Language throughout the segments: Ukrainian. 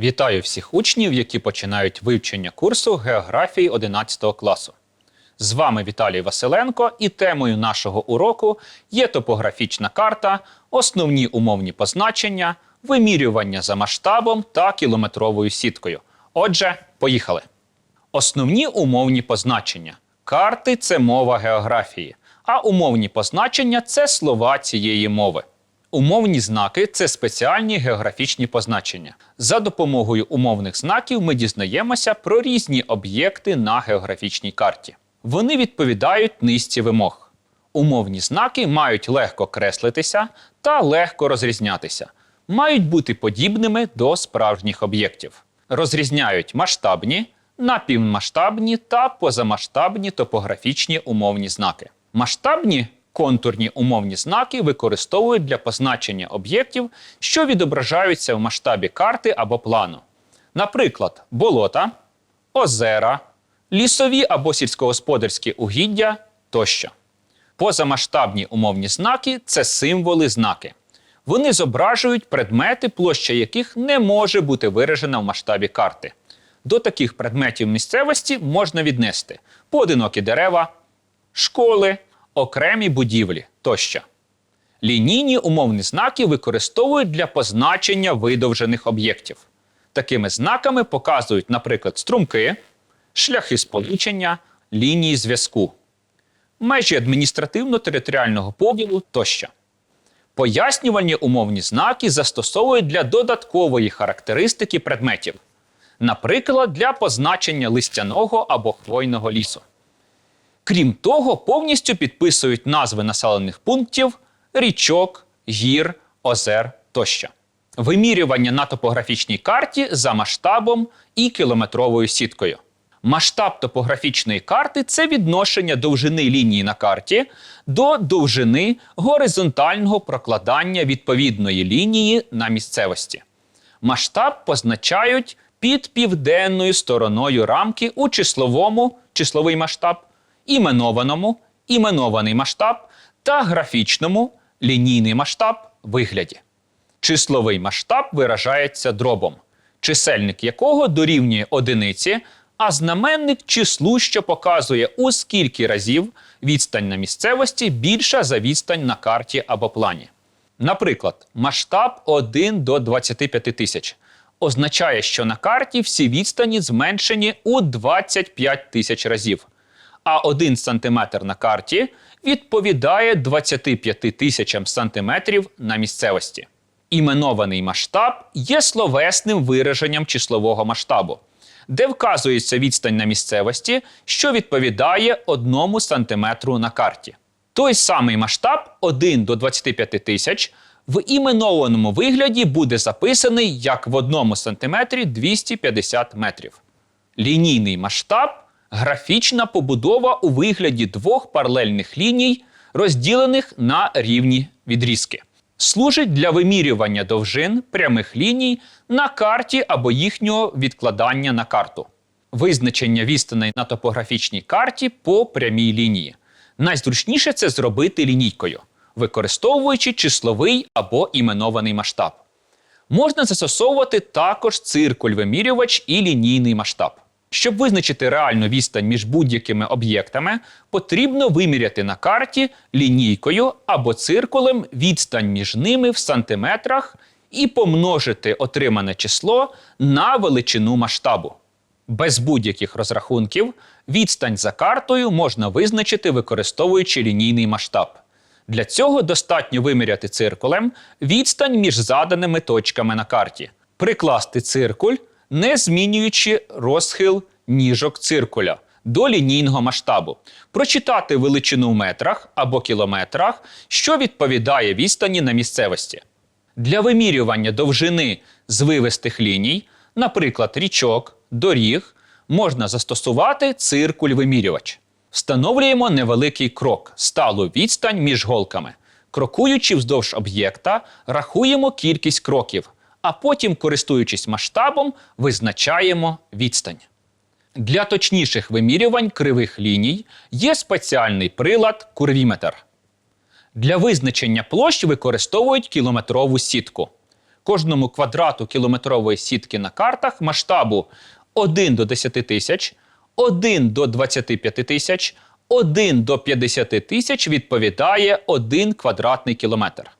Вітаю всіх учнів, які починають вивчення курсу географії 11 класу. З вами Віталій Василенко, і темою нашого уроку є топографічна карта, основні умовні позначення, вимірювання за масштабом та кілометровою сіткою. Отже, поїхали. Основні умовні позначення. Карти це мова географії, а умовні позначення це слова цієї мови. Умовні знаки це спеціальні географічні позначення. За допомогою умовних знаків ми дізнаємося про різні об'єкти на географічній карті. Вони відповідають низці вимог. Умовні знаки мають легко креслитися та легко розрізнятися, мають бути подібними до справжніх об'єктів. Розрізняють масштабні, напівмасштабні та позамасштабні топографічні умовні знаки. Масштабні контурні умовні знаки використовують для позначення об'єктів, що відображаються в масштабі карти або плану. Наприклад, болота, озера, лісові або сільськогосподарські угіддя тощо. Позамасштабні умовні знаки це символи знаки. Вони зображують предмети, площа яких не може бути виражена в масштабі карти. До таких предметів місцевості можна віднести поодинокі дерева, школи, окремі будівлі тощо. Лінійні умовні знаки використовують для позначення видовжених об'єктів. Такими знаками показують, наприклад, струмки, шляхи сполучення, лінії зв'язку, межі адміністративно-територіального поділу тощо. Пояснювальні умовні знаки застосовують для додаткової характеристики предметів, наприклад, для позначення листяного або хвойного лісу. Крім того, повністю підписують назви населених пунктів, річок, гір, озер тощо. Вимірювання на топографічній карті за масштабом і кілометровою сіткою. Масштаб топографічної карти це відношення довжини лінії на карті до довжини горизонтального прокладання відповідної лінії на місцевості. Масштаб позначають під південною стороною рамки у числовому числовий масштаб, іменованому іменований масштаб та графічному лінійний масштаб вигляді. Числовий масштаб виражається дробом, чисельник якого дорівнює одиниці, а знаменник числу, що показує у скільки разів відстань на місцевості більша за відстань на карті або плані. Наприклад, масштаб 1 до 25 тисяч означає, що на карті всі відстані зменшені у 25 тисяч разів, а 1 см на карті відповідає 25 тисячам сантиметрів на місцевості. Іменований масштаб є словесним вираженням числового масштабу, де вказується відстань на місцевості, що відповідає 1 см на карті. Той самий масштаб 1 до 25 тисяч в іменованому вигляді буде записаний як в 1 см 250 метрів. Лінійний масштаб графічна побудова у вигляді двох паралельних ліній, розділених на рівні відрізки. Служить для вимірювання довжин прямих ліній на карті або їхнього відкладання на карту. Визначення відстаней на топографічній карті по прямій лінії. Найзручніше це зробити лінійкою, використовуючи числовий або іменований масштаб. Можна застосовувати також циркуль-вимірювач і лінійний масштаб. Щоб визначити реальну відстань між будь-якими об'єктами, потрібно виміряти на карті лінійкою або циркулем відстань між ними в сантиметрах і помножити отримане число на величину масштабу. Без будь-яких розрахунків відстань за картою можна визначити, використовуючи лінійний масштаб. Для цього достатньо виміряти циркулем відстань між заданими точками на карті, прикласти циркуль, не змінюючи розхил ніжок циркуля до лінійного масштабу, прочитати величину в метрах або кілометрах, що відповідає відстані на місцевості. Для вимірювання довжини звивистих ліній, наприклад, річок, доріг, можна застосувати циркуль-вимірювач. Встановлюємо невеликий крок, сталу відстань між голками. Крокуючи вздовж об'єкта, рахуємо кількість кроків, а потім, користуючись масштабом, визначаємо відстань. Для точніших вимірювань кривих ліній є спеціальний прилад курвіметр. Для визначення площ використовують кілометрову сітку. кожному квадрату кілометрової сітки на картах масштабу 1 до 10 тисяч, 1 до 25 тисяч, 1 до 50 тисяч відповідає 1 квадратний кілометр.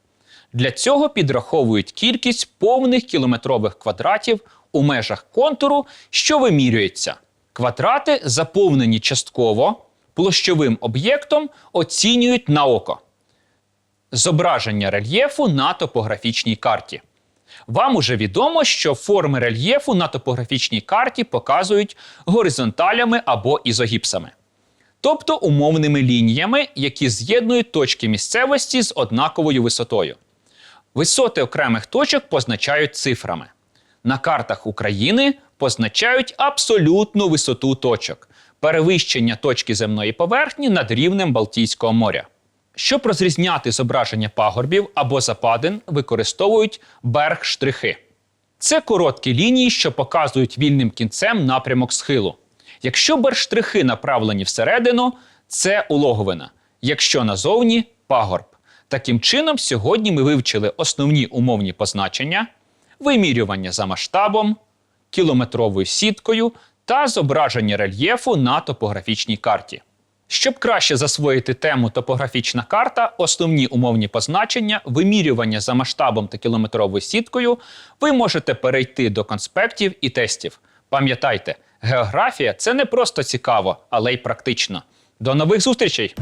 Для цього підраховують кількість повних кілометрових квадратів у межах контуру, що вимірюється. Квадрати, заповнені частково площовим об'єктом, оцінюють на око. Зображення рельєфу на топографічній карті. Вам уже відомо, що форми рельєфу на топографічній карті показують горизонталями або ізогіпсами, тобто умовними лініями, які з'єднують точки місцевості з однаковою висотою. Висоти окремих точок позначають цифрами. На картах України позначають абсолютну висоту точок, перевищення точки земної поверхні над рівнем Балтійського моря. Щоб розрізняти зображення пагорбів або западин, використовують берг-штрихи. Це короткі лінії, що показують вільним кінцем напрямок схилу. Якщо берг-штрихи направлені всередину, це улоговина. Якщо назовні пагорб. Таким чином, сьогодні ми вивчили основні умовні позначення, вимірювання за масштабом, кілометровою сіткою та зображення рельєфу на топографічній карті. Щоб краще засвоїти тему топографічна карта, основні умовні позначення, вимірювання за масштабом та кілометровою сіткою, ви можете перейти до конспектів і тестів. Пам'ятайте, географія це не просто цікаво, але й практично. До нових зустрічей!